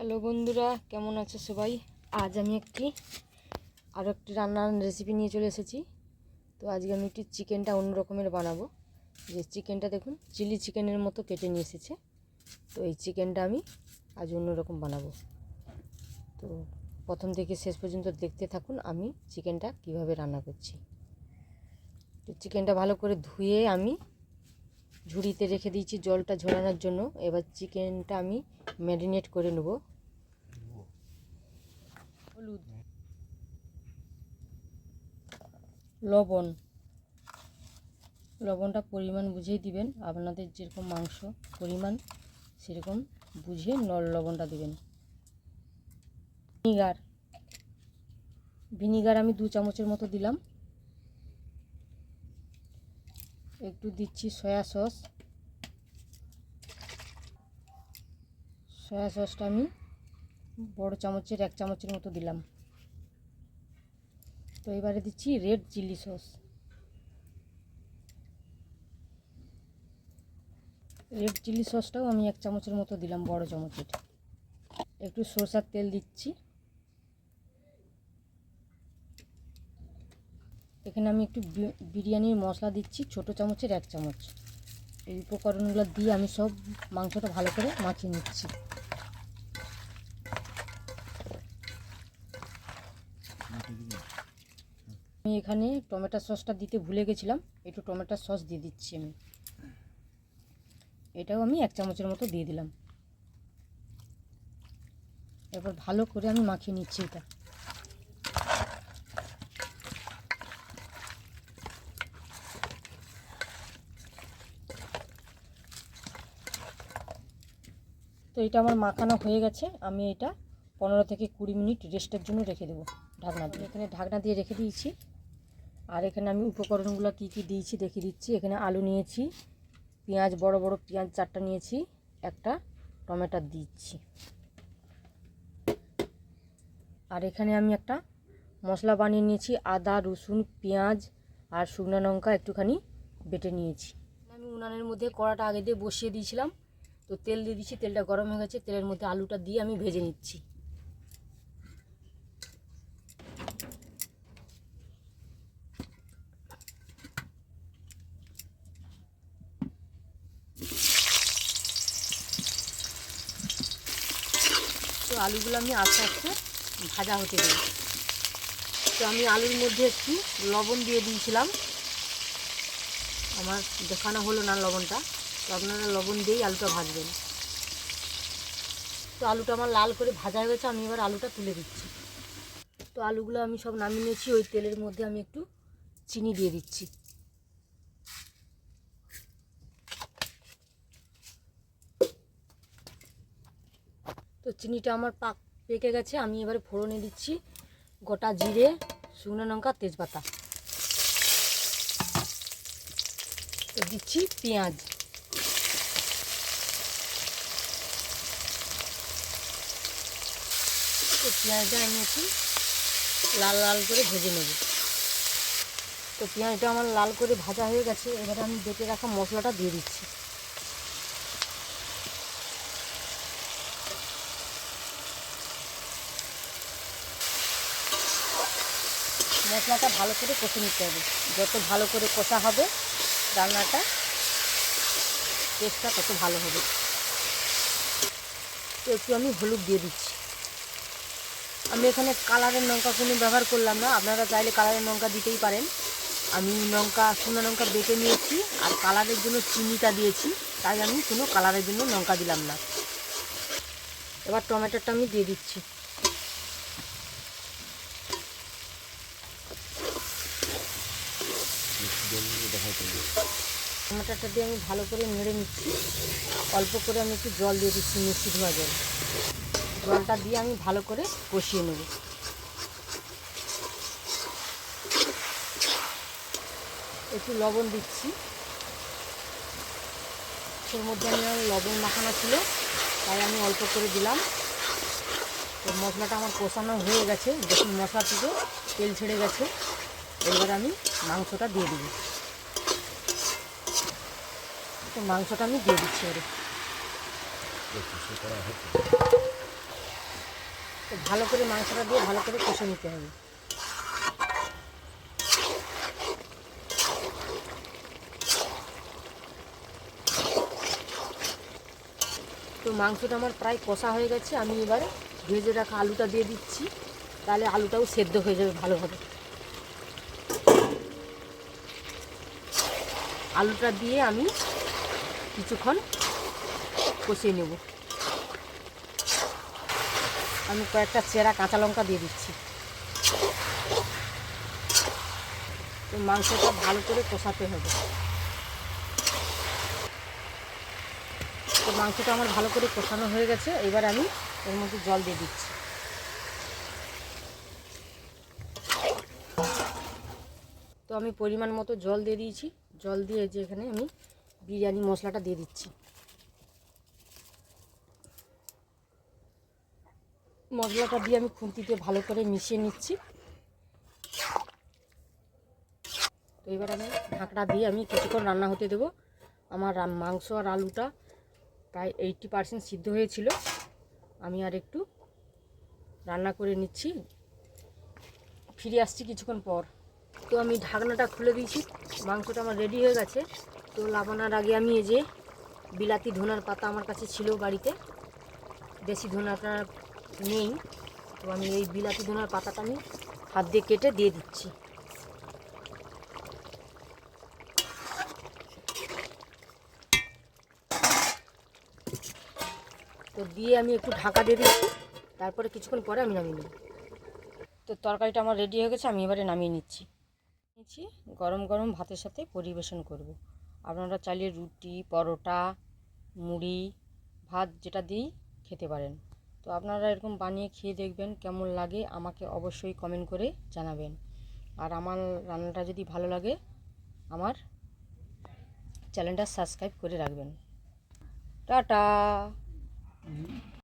Hello বন্ধুরা, কেমন আছে সবাই? আজ আমি একটি আরও একটি রান্নার রেসিপি নিয়ে চলে এসেছি। তো আজকে আমি একটি চিকেনটা অন্য রকমের বানাবো। যে চিকেনটা দেখুন, চিলি চিকেনের মতো কেটে নিয়ে এসেছে। তো এই চিকেনটা আমি আজ অন্য রকম বানাবো। তো প্রথম থেকে শেষ পর্যন্ত দেখতে থাকুন আমি চিকেনটা কীভাবে রান্না করছি। তো চিকেনটা ভালো করে ধুয়ে আমি ঝুড়িতে রেখে দিয়েছি জলটা ঝরানোর জন্য। এবার চিকেনটা আমি ম্যারিনেট করে নেব। হলুদ, লবণ। লবণটা পরিমাণ বুঝেই দিবেন। আপনাদের যেরকম মাংস পরিমাণ, সেরকম বুঝে নল লবণটা দেবেন। ভিনিগার। ভিনিগার আমি দু চামচের মতো দিলাম। একটু দিচ্ছি সয়া সস। সয়া সসটা আমি বড় চামচের, এক চামচের মতো দিলাম। তো এবারে দিচ্ছি red chilli sauce red chilli সসটাও আমি এক চামচের মতো দিলাম বড় চামচের। একটু সরষার তেল দিচ্ছি। এখানে আমি একটু বিরিয়ানির মশলা দিচ্ছি, ছোট চামচের এক চামচ। এই উপকরণগুলো দিয়ে আমি সব মাংসটা ভালো করে মাখিয়ে নিচ্ছি। আমি এখানে টমেটো সসটা দিতে ভুলে গেছিলাম। একটু টমেটো সস দিয়ে দিচ্ছি আমি। এটাও আমি এক চামচের মতো দিয়ে দিলাম। এরপর ভালো করে আমি মাখিয়ে নিচ্ছি এটা। তো এটা আমার মাখানো হয়ে গেছে। আমি এটা পনেরো থেকে কুড়ি মিনিট রেস্টের জন্য রেখে দেবো ঢাকনা দিয়ে। এখানে ঢাকনা দিয়ে রেখে দিয়েছি। আর এখানে আমি উপকরণগুলো কী কী দিয়েছি দেখিয়ে দিচ্ছি। এখানে আলু নিয়েছি, পেঁয়াজ, বড় বড় পেঁয়াজ চারটা নিয়েছি, একটা টমেটো দিচ্ছি। আর এখানে আমি একটা মশলা বানিয়ে নিয়েছি, আদা, রসুন, পেঁয়াজ আর শুকনো লঙ্কা একটুখানি বেটে নিয়েছি। আমি উনানের মধ্যে কড়াটা আগে দিয়ে বসিয়ে দিয়েছিলাম, তো তেল দিয়ে দিচ্ছি, তেলটা গরম হয়ে গেছে, তেলের মধ্যে আলুটা দিয়ে আমি ভেজে নিচ্ছি। আলুগুলো আমি আস্তে আস্তে ভাজা হতে দেব। তো আমি আলুর মধ্যে একটু লবণ দিয়ে দিয়েছিলাম। আমার দেখানো হলো না লবণটা। তো আপনারা লবণ দিয়েই আলুটা ভাজবেন। তো আলুটা আমার লাল করে ভাজা হয়ে গেছে, আমি এবার আলুটা তুলে দিচ্ছি। তো আলুগুলো আমি সব নামিয়ে নিয়েছি, ওই তেলের মধ্যে আমি একটু চিনি দিয়ে দিচ্ছি। চিনিটা আমার পাক পেকে গেছে, আমি এবারে ফোড়নে দিচ্ছি গোটা জিরে, শুকনো লঙ্কা, তেজপাতা। তো দিচ্ছি পেঁয়াজ। তো পেঁয়াজটা আমি একটু লাল লাল করে ভেজে নেব। তো পেঁয়াজটা আমার লাল করে ভাজা হয়ে গেছে, এবারে আমি বেটে রাখা মশলাটা দিয়ে দিচ্ছি। মশলাটা ভালো করে কষে নিতে হবে। যত ভালো করে কষা হবে, রান্নাটা টেস্টটা তত ভালো হবে। তো একটু আমি হলুদ দিয়ে দিচ্ছি। আমি এখানে কালারের লঙ্কা কোনো ব্যবহার করলাম না, আপনারা চাইলে কালারের লঙ্কা দিতেই পারেন। আমি লঙ্কা, শুকনো লঙ্কা বেটে নিয়েছি আর কালারের জন্য চিনিটা দিয়েছি, তাই আমি কোনো কালারের জন্য লঙ্কা দিলাম না। এবার টমেটোটা আমি দিয়ে দিচ্ছি। টমেটোটা দিয়ে আমি ভালো করে নেড়ে নিচ্ছি। অল্প করে আমি একটু জল দিয়ে দিচ্ছি মিষ্টি ধোয়া জল। জলটা দিয়ে আমি ভালো করে কষিয়ে নেব। একটু লবণ দিচ্ছি। এর মধ্যে আমি লবণ মাখানো ছিল, তাই আমি অল্প করে দিলাম। তো মশলাটা আমার কষানো হয়ে গেছে, দেখুন মশলা থেকে তেল ছেড়ে গেছে। এবার আমি মাংসটা দিয়ে দিবি। তো মাংসটা আমি দিয়ে দিচ্ছি ওরে। ভালো করে মাংসটা দিয়ে ভালো করে কষে নিতে হবে। তো মাংসটা আমার প্রায় কষা হয়ে গেছে, আমি এবারে ভেজে রাখা আলুটা দিয়ে দিচ্ছি। তাহলে আলুটাও সেদ্ধ হয়ে যাবে ভালোভাবে। আলুটা দিয়ে আমি কিছুক্ষণ কষিয়ে নেব। আমি কয়েকটা চেরা কাঁচা লঙ্কা দিয়ে দিচ্ছি। তো মাংসটা ভালো করে কষাতে হবে। তো মাংসটা আমার ভালো করে কষানো হয়ে গেছে। এবার আমি এর মধ্যে জল দিয়ে দিচ্ছি। তো আমি পরিমাণ মতো জল দিয়ে দিয়েছি। জল দিয়ে যে এখানে আমি বিরিয়ানি মশলাটা দিয়ে দিচ্ছি। মশলাটা দিয়ে আমি খুন্তিতে ভালো করে মিশিয়ে নিচ্ছি। তো এবার আমি ঢাকনা দিয়ে আমি কিছুক্ষণ রান্না হতে দেবো। আমার মাংস আর আলুটা প্রায় এইটটি পারসেন্ট সিদ্ধ হয়েছিল। আমি আর একটু রান্না করে নিচ্ছি। ফিরে আসছি কিছুক্ষণ পর। তো আমি ঢাকনাটা খুলে দিয়েছি। মাংসটা আমার রেডি হয়ে গেছে। তো লাবানার আগে আমি এই যে বিলাতি ধনার পাতা আমার কাছে ছিল বাড়িতে, দেশি ধনাটা নেই, তো আমি এই বিলাতি ধনার পাতাটা আমি হাত দিয়ে কেটে দিয়ে দিচ্ছি। তো দিয়ে আমি একটু ঢাকা দিয়ে দিচ্ছি, তারপরে কিছুক্ষণ পরে আমি নামিয়ে নেব। তো তরকারিটা আমার রেডি হয়ে গেছে, আমি এবারে নামিয়ে নিচ্ছি। নিচ্ছি, গরম গরম ভাতের সাথে পরিবেশন করব। আপনারা চাইলে রুটি, পরোটা, মুড়ি, ভাত যেটা দিয়েই খেতে পারেন। তো আপনারা এরকম বানিয়ে খেয়ে দেখবেন কেমন লাগে, আমাকে অবশ্যই কমেন্ট করে জানাবেন। আর আমার রান্নাটা যদি ভালো লাগে, আমার চ্যানেলটা সাবস্ক্রাইব করে রাখবেন। টাটা!